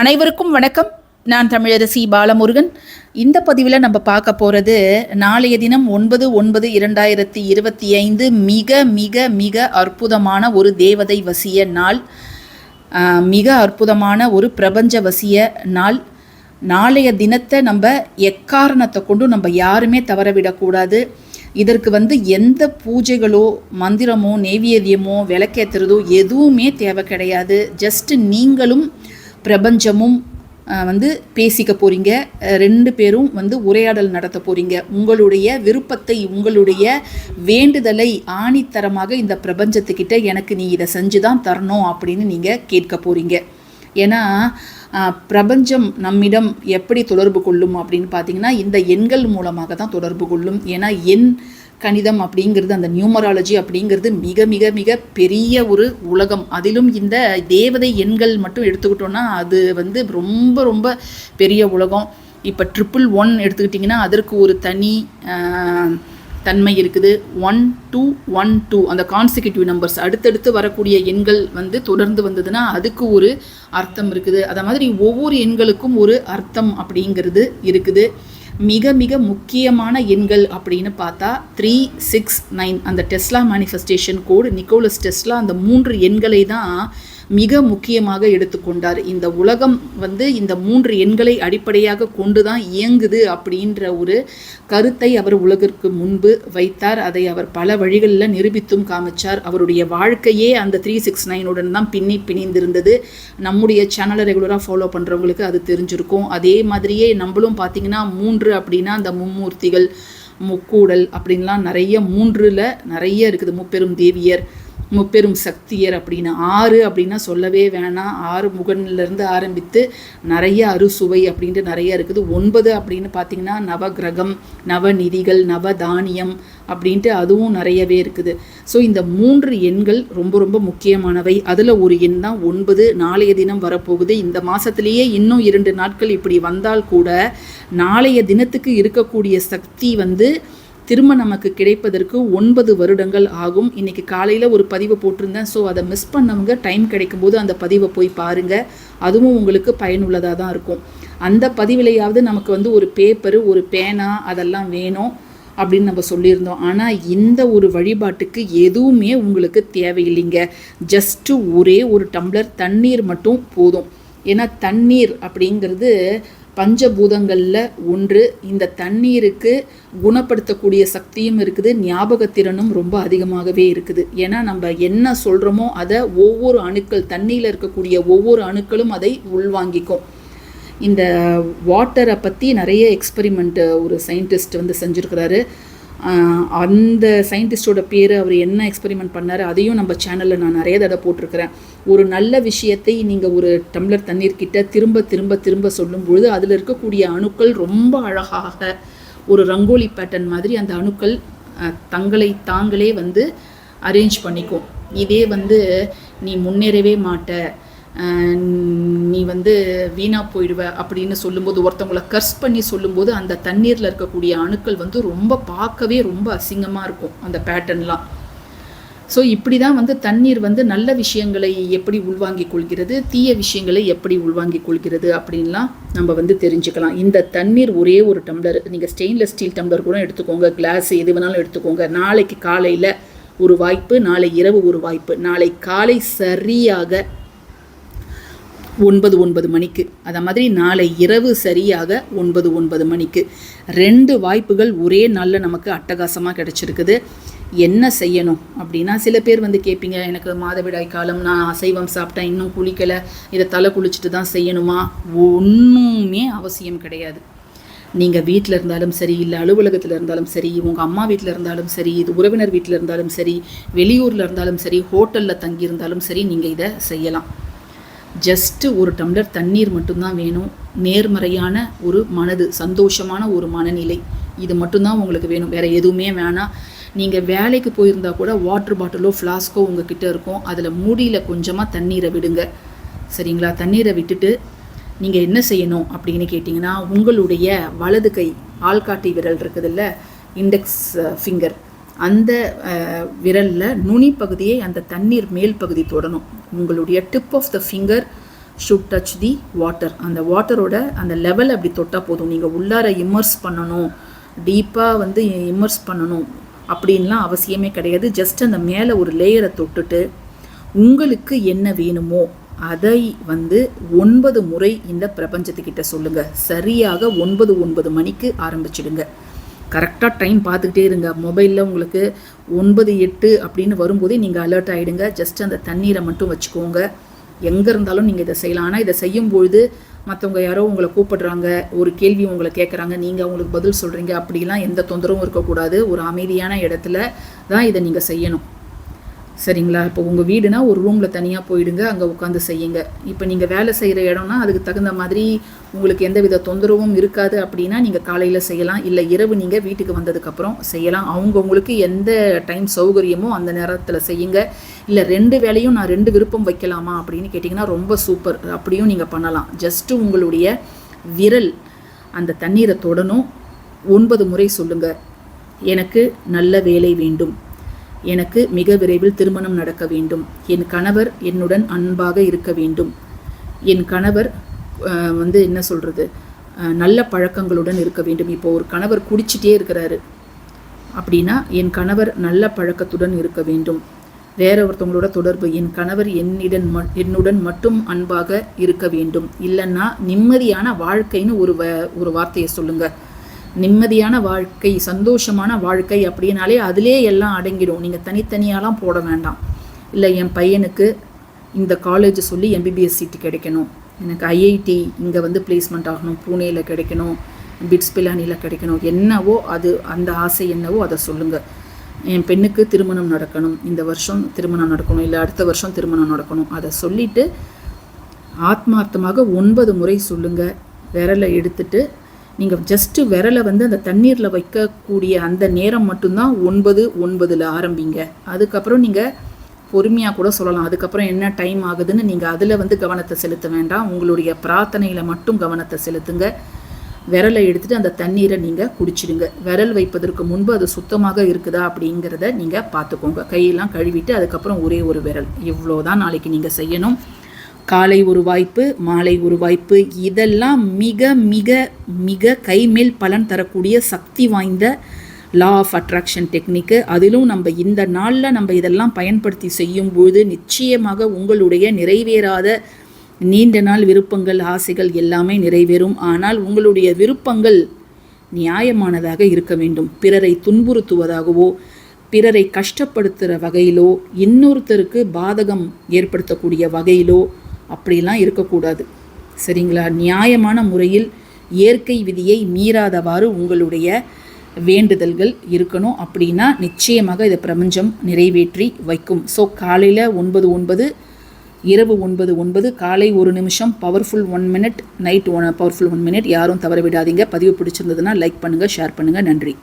அனைவருக்கும் வணக்கம். நான் தமிழரசி பாலமுருகன். இந்த பதிவில் நம்ம பார்க்க போகிறது நாளைய தினம் ஒன்பது ஒன்பது இரண்டாயிரத்தி இருபத்தி ஐந்து மிக மிக மிக அற்புதமான ஒரு தேவதை வசிய நாள். மிக அற்புதமான ஒரு பிரபஞ்ச வசிய நாள். நாளைய தினத்தை நம்ம எக்காரணத்தை கொண்டு நம்ம யாருமே தவறவிடக்கூடாது. இதற்கு வந்து எந்த பூஜைகளோ மந்திரமோ நெய்வேத்தியமோ விளக்கேற்றுறதோ எதுவுமே தேவை கிடையாது. ஜஸ்ட் நீங்களும் பிரபஞ்சமும் வந்து பேசிக்க போகிறீங்க ரெண்டு பேரும் வந்து உரையாடல் நடத்த போகிறீங்க உங்களுடைய விருப்பத்தை உங்களுடைய வேண்டுதலை ஆணித்தரமாக இந்த பிரபஞ்சத்துக்கிட்ட எனக்கு நீ இதை செஞ்சு தான் தரணும் அப்படின்னு நீங்கள் கேட்க போகிறீங்க ஏன்னா பிரபஞ்சம் நம்மிடம் எப்படி தொடர்பு கொள்ளும் அப்படின்னு பார்த்தீங்கன்னா இந்த எண்கள் மூலமாக தான் தொடர்பு கொள்ளும். ஏன்னா எண் கணிதம் அப்படிங்கிறது அந்த நியூமராலஜி அப்படிங்கிறது மிக மிக மிக பெரிய ஒரு உலகம். அதிலும் இந்த தேவதை எண்கள் மட்டும் எடுத்துக்கிட்டோன்னா அது வந்து ரொம்ப ரொம்ப பெரிய உலகம். இப்போ ட்ரிபிள் ஒன் எடுத்துக்கிட்டிங்கன்னா அதற்கு ஒரு தனி தன்மை இருக்குது. ஒன் டூ ஒன் டூ அந்த கான்சிக்யூட்டிவ் நம்பர்ஸ் அடுத்தடுத்து வரக்கூடிய எண்கள் வந்து தொடர்ந்து வந்ததுன்னா அதுக்கு ஒரு அர்த்தம் இருக்குது. அதை மாதிரி ஒவ்வொரு எண்களுக்கும் ஒரு அர்த்தம் அப்படிங்கிறது இருக்குது. மிக மிக முக்கியமான எண்கள் அப்படின்னு பார்த்தா த்ரீ சிக்ஸ் நைன் அந்த Tesla manifestation code Nicholas Tesla அந்த மூன்று எண்களை தான் மிக முக்கியமாக எடுத்துக்கொண்டார். இந்த உலகம் வந்து இந்த மூன்று எண்களை அடிப்படையாக கொண்டு தான் இயங்குது அப்படின்ற ஒரு கருத்தை அவர் உலகிற்கு முன்பு வைத்தார். அதை அவர் பல வழிகளில் நிரூபித்தும் காமிச்சார். அவருடைய வாழ்க்கையே அந்த த்ரீ சிக்ஸ் நைனுடன் தான் பின்னி பிணிந்திருந்தது. நம்முடைய சேனலை ரெகுலராக ஃபாலோ பண்ணுறவங்களுக்கு அது தெரிஞ்சிருக்கும். அதே மாதிரியே நம்மளும் பார்த்தீங்கன்னா மூன்று அப்படின்னா அந்த மும்மூர்த்திகள் முக்கூடல் அப்படின்லாம் நிறைய மூன்றில் நிறைய இருக்குது. முப்பெரும் தேவியர் முப்பெரும் சக்தியர் அப்படின்னு. ஆறு அப்படின்னா சொல்லவே வேணாம். ஆறு முகன்லேருந்து ஆரம்பித்து நிறைய அறுசுவை அப்படின்ட்டு நிறைய இருக்குது. ஒன்பது அப்படின்னு பார்த்தீங்கன்னா நவகிரகம் நவநிதிகள் நவதானியம் அப்படின்ட்டு அதுவும் நிறையவே இருக்குது. ஸோ இந்த மூன்று எண்கள் ரொம்ப ரொம்ப முக்கியமானவை. அதில் ஒரு எண் தான் ஒன்பது. நாளைய தினம் வரப்போகுது. இந்த மாதத்துலேயே இன்னும் இரண்டு நாட்கள் இப்படி வந்தால் கூட நாளைய தினத்துக்கு இருக்கக்கூடிய சக்தி வந்து திரும்ப நமக்கு கிடைப்பதற்கு ஒன்பது வருடங்கள் ஆகும். இன்றைக்கி காலையில் ஒரு பதிவை போட்டிருந்தேன். ஸோ அதை மிஸ் பண்ணவங்க டைம் கிடைக்கும்போது அந்த பதிவை போய் பாருங்கள் அதுவும் உங்களுக்கு பயனுள்ளதாக தான் இருக்கும். அந்த பதிவிலையாவது நமக்கு வந்து ஒரு பேப்பரு ஒரு பேனா அதெல்லாம் வேணும் அப்படின்னு நம்ம சொல்லியிருந்தோம். ஆனால் இந்த ஒரு வழிபாட்டுக்கு எதுவுமே உங்களுக்கு தேவையில்லைங்க. ஜஸ்ட்டு ஒரே ஒரு டம்ளர் தண்ணீர் மட்டும் போதும். ஏன்னா தண்ணீர் அப்படிங்கிறது பஞ்சபூதங்களில் ஒன்று. இந்த தண்ணீருக்கு குணப்படுத்தக்கூடிய சக்தியும் இருக்குது ஞாபகத்திறனும் ரொம்ப அதிகமாகவே இருக்குது. ஏன்னா நம்ம என்ன சொல்கிறோமோ அதை ஒவ்வொரு அணுக்கள் தண்ணியில் இருக்கக்கூடிய ஒவ்வொரு அணுக்களும் அதை உள்வாங்கிக்கும். இந்த வாட்டரை பற்றி நிறைய எக்ஸ்பெரிமெண்ட்டு ஒரு சயின்டிஸ்ட் வந்து செஞ்சுருக்கிறாரு. அந்த சயின்டிஸ்டோட பேர் அவர் என்ன எக்ஸ்பெரிமெண்ட் பண்ணார் அதையும் நம்ம சேனலில் நான் நிறைய தடவை போட்டிருக்கிறேன். ஒரு நல்ல விஷயத்தை நீங்கள் ஒரு டம்ளர் தண்ணீர் கிட்ட திரும்ப திரும்ப திரும்ப சொல்லும் பொழுது அதில் இருக்கக்கூடிய அணுக்கள் ரொம்ப அழகாக ஒரு ரங்கோலி பேட்டர்ன் மாதிரி அந்த அணுக்கள் தங்களை தாங்களே வந்து அரேஞ்ச் பண்ணிக்கும். இதே வந்து நீ முன்னேறவே மாட்ட. நீ வந்து வீணாக போயிடுவ அப்படின்னு சொல்லும்போது ஒருத்தவங்களை கர்ஸ் பண்ணி சொல்லும்போது அந்த தண்ணீரில் இருக்கக்கூடிய அணுக்கள் வந்து ரொம்ப பார்க்கவே ரொம்ப அசிங்கமாக இருக்கும் அந்த பேட்டர்ன்லாம் ஸோ இப்படி தான் வந்து தண்ணீர் வந்து நல்ல விஷயங்களை எப்படி உள்வாங்கிக் கொள்கிறது தீய விஷயங்களை எப்படி உள்வாங்கிக் கொள்கிறது அப்படின்லாம் நம்ம வந்து தெரிஞ்சுக்கலாம். இந்த தண்ணீர் ஒரே ஒரு டம்ளர் நீங்கள் ஸ்டெயின்லெஸ் ஸ்டீல் டம்ளர் கூட எடுத்துக்கோங்க கிளாஸ் எது வேணாலும் எடுத்துக்கோங்க. நாளைக்கு காலையில் ஒரு வாய்ப்பு நாளை இரவு ஒரு வாய்ப்பு நாளை காலை சரியாக ஒன்பது ஒன்பது மணிக்கு. அதை மாதிரி நாளை இரவு சரியாக ஒன்பது ஒன்பது மணிக்கு. ரெண்டு வாய்ப்புகள் ஒரே நாளில் நமக்கு அட்டகாசமாக கிடச்சிருக்குது. என்ன செய்யணும் அப்படின்னா சில பேர் வந்து கேட்பீங்க எனக்கு மாதவிடாய் காலம் நான் அசைவம் சாப்பிட்டேன் இன்னும் குளிக்கலை இதை தலை குளிச்சுட்டு தான் செய்யணுமா? ஒன்றுமே அவசியம் கிடையாது. நீங்கள் வீட்டில் இருந்தாலும் சரி இல்லை அலுவலகத்தில் இருந்தாலும் சரி உங்கள் அம்மா வீட்டில் இருந்தாலும் சரி இது உறவினர் வீட்டில் இருந்தாலும் சரி வெளியூரில் இருந்தாலும் சரி ஹோட்டலில் தங்கியிருந்தாலும் சரி நீங்கள் இதை செய்யலாம். ஜஸ்ட்டு ஒரு டம்ளர் தண்ணீர் மட்டும்தான் வேணும். நேர்மறையான ஒரு மனது சந்தோஷமான ஒரு மனநிலை இது மட்டும்தான் உங்களுக்கு வேணும். வேறு எதுவுமே வேணாம். நீங்கள் வேலைக்கு போயிருந்தா கூட வாட்டர் பாட்டிலோ ஃப்ளாஸ்கோ உங்ககிட்ட இருக்கும். அதில் மூடியில் கொஞ்சமாக தண்ணீரை விடுங்க. சரிங்களா? தண்ணீரை விட்டுட்டு நீங்கள் என்ன செய்யணும் அப்படின்னு கேட்டிங்கன்னா உங்களுடைய வலது கை ஆள்காட்டி விரல் இருக்குதுல்ல இண்டெக்ஸ் ஃபிங்கர் uh, அந்த uh, விரலில் நுனி பகுதியை அந்த தண்ணீர் மேல் பகுதி தொடணும். உங்களுடைய tip of the finger should touch the water அந்த வாட்டரோட அந்த லெவல் அப்படி தொட்டால் போதும். நீங்கள் உள்ளார இம்மர்ஸ் பண்ணணும். டீப்பாக வந்து இம்மர்ஸ் பண்ணணும். அப்படின்லாம் அவசியமே கிடையாது. ஜஸ்ட் அந்த மேலே ஒரு லேயரை தொட்டுட்டு உங்களுக்கு என்ன வேணுமோ அதை வந்து ஒன்பது முறை இந்த பிரபஞ்சத்துக்கிட்ட சொல்லுங்கள் சரியாக ஒன்பது ஒன்பது மணிக்கு ஆரம்பிச்சிடுங்க. கரெக்டாக டைம் பார்த்துக்கிட்டே இருங்க. மொபைலில் உங்களுக்கு ஒன்பது எட்டு அப்படின்னு வரும்போதே நீங்கள் அலர்ட் ஆகிடுங்க ஜஸ்ட் அந்த தண்ணீரை மட்டும் வச்சுக்கோங்க. எங்கே இருந்தாலும் நீங்கள் இதை செய்யலாம். ஆனால் இதை செய்யும்பொழுது மற்றவங்க யாரோ உங்களை கூப்பிடுறாங்க ஒரு கேள்வி உங்களை கேட்குறாங்க நீங்கள் அவங்களுக்கு பதில் சொல்கிறீங்க அப்படிலாம் எந்த தொந்தரவும் இருக்கக்கூடாது. ஒரு அமைதியான இடத்துல தான் இதை நீங்கள் செய்யணும். சரிங்களா? இப்போ உங்கள் வீடுனா ஒரு ரூமில் தனியாக போயிடுங்க அங்கே உட்காந்து செய்யுங்க. இப்போ நீங்கள் வேலை செய்கிற இடம்னா அதுக்கு தகுந்த மாதிரி உங்களுக்கு எந்த வித தொந்தரவும் இருக்காது அப்படின்னா நீங்கள் காலையில் செய்யலாம். இல்லை இரவு நீங்கள் வீட்டுக்கு வந்ததுக்கப்புறம் செய்யலாம். அவங்க உங்களுக்கு எந்த டைம் சௌகரியமோ அந்த நேரத்தில் செய்யுங்க. இல்லை ரெண்டு வேலையும் நான் ரெண்டு விருப்பம் வைக்கலாமா அப்படின்னு கேட்டிங்கன்னா ரொம்ப சூப்பர் அப்படியும் நீங்கள் பண்ணலாம். ஜஸ்ட்டு உங்களுடைய விரல் அந்த தண்ணீரை தொடணும். ஒன்பது முறை சொல்லுங்கள் எனக்கு நல்ல வேலை வேண்டும். எனக்கு மிக விரைவில் திருமணம் நடக்க வேண்டும். என் கணவர் என்னுடன் அன்பாக இருக்க வேண்டும். என் கணவர் வந்து என்ன சொல்கிறது நல்ல பழக்கங்களுடன் இருக்க வேண்டும். இப்போ ஒரு கணவர் குடிச்சிட்டே இருக்கிறாரு. அப்படின்னா என் கணவர் நல்ல பழக்கத்துடன் இருக்க வேண்டும். வேற ஒருத்தவங்களோட தொடர்பு என் கணவர் என்னிடன் என்னுடன் மட்டும் அன்பாக இருக்க வேண்டும். இல்லைன்னா நிம்மதியான வாழ்க்கைன்னு ஒரு வ ஒரு வார்த்தையை சொல்லுங்கள் நிம்மதியான வாழ்க்கை சந்தோஷமான வாழ்க்கை அப்படின்னாலே அதிலே எல்லாம் அடங்கிடும் நீங்கள் தனித்தனியாலாம் போட வேண்டாம். இல்லை என் பையனுக்கு இந்த காலேஜ் சொல்லி எம்பிபிஎஸ் சீட்டு கிடைக்கணும். எனக்கு ஐஐடி இங்கே வந்து பிளேஸ்மெண்ட் ஆகணும். பூனேயில் கிடைக்கணும். பிட்ஸ் பிலானியில் கிடைக்கணும். என்னவோ அது அந்த ஆசை என்னவோ அதை சொல்லுங்கள் என் பெண்ணுக்கு திருமணம் நடக்கணும். இந்த வருஷம் திருமணம் நடக்கணும். இல்லை அடுத்த வருஷம் திருமணம் நடக்கணும். அதை சொல்லிவிட்டு ஆத்மார்த்தமாக ஒன்பது முறை சொல்லுங்கள் விரலை எடுத்துட்டு நீங்கள் ஜஸ்ட்டு விரலை வந்து அந்த தண்ணீரில் வைக்கக்கூடிய அந்த நேரம் மட்டும்தான் ஒன்பது ஒன்பதில் ஆரம்பிங்க. அதுக்கப்புறம் நீங்கள் பொறுமையாக கூட சொல்லலாம். அதுக்கப்புறம் என்ன டைம் ஆகுதுன்னு நீங்கள் அதில் வந்து கவனத்தை செலுத்த வேண்டாம். உங்களுடைய பிரார்த்தனையில் மட்டும் கவனத்தை செலுத்துங்க. விரலை எடுத்துகிட்டு அந்த தண்ணீரை நீங்கள் குடிச்சிடுங்க. விரல் வைப்பதற்கு முன்பு அது சுத்தமாக இருக்குதா அப்படிங்கிறத நீங்கள் பார்த்துக்கோங்க. கையெல்லாம் கழுவிட்டு அதுக்கப்புறம் ஒரே ஒரு விரல். இவ்வளோ தான் நாளைக்கு நீங்கள் செய்யணும். காலை ஒரு வாய்ப்பு மாலை ஒரு வாய்ப்பு. இதெல்லாம் மிக மிக மிக கைமேல் பலன் தரக்கூடிய சக்தி வாய்ந்த லா ஆஃப் அட்ராக்ஷன் டெக்னிக்கு அதிலும் நம்ம இந்த நாளில் நம்ம இதெல்லாம் பயன்படுத்தி செய்யும்போது நிச்சயமாக உங்களுடைய நிறைவேறாத நீண்ட நாள் விருப்பங்கள் ஆசைகள் எல்லாமே நிறைவேறும். ஆனால் உங்களுடைய விருப்பங்கள் நியாயமானதாக இருக்க வேண்டும். பிறரை துன்புறுத்துவதாகவோ பிறரை கஷ்டப்படுத்துகிற வகையிலோ இன்னொருத்தருக்கு பாதகம் ஏற்படுத்தக்கூடிய வகையிலோ அப்படிலாம் இருக்கக்கூடாது. சரிங்களா? நியாயமான முறையில் இயற்கை விதியை மீறாதவாறு உங்களுடைய வேண்டுதல்கள் இருக்கணும். அப்படின்னா நிச்சயமாக இதை பிரபஞ்சம் நிறைவேற்றி வைக்கும். ஸோ காலையில் ஒன்பது ஒன்பது இரவு ஒன்பது ஒன்பது காலை ஒரு நிமிஷம் powerful one minute night one powerful one minute யாரும் தவற விடாதீங்க. பதிவு பிடிச்சிருந்ததுன்னா லைக் பண்ணுங்கள் ஷேர் பண்ணுங்கள் நன்றி.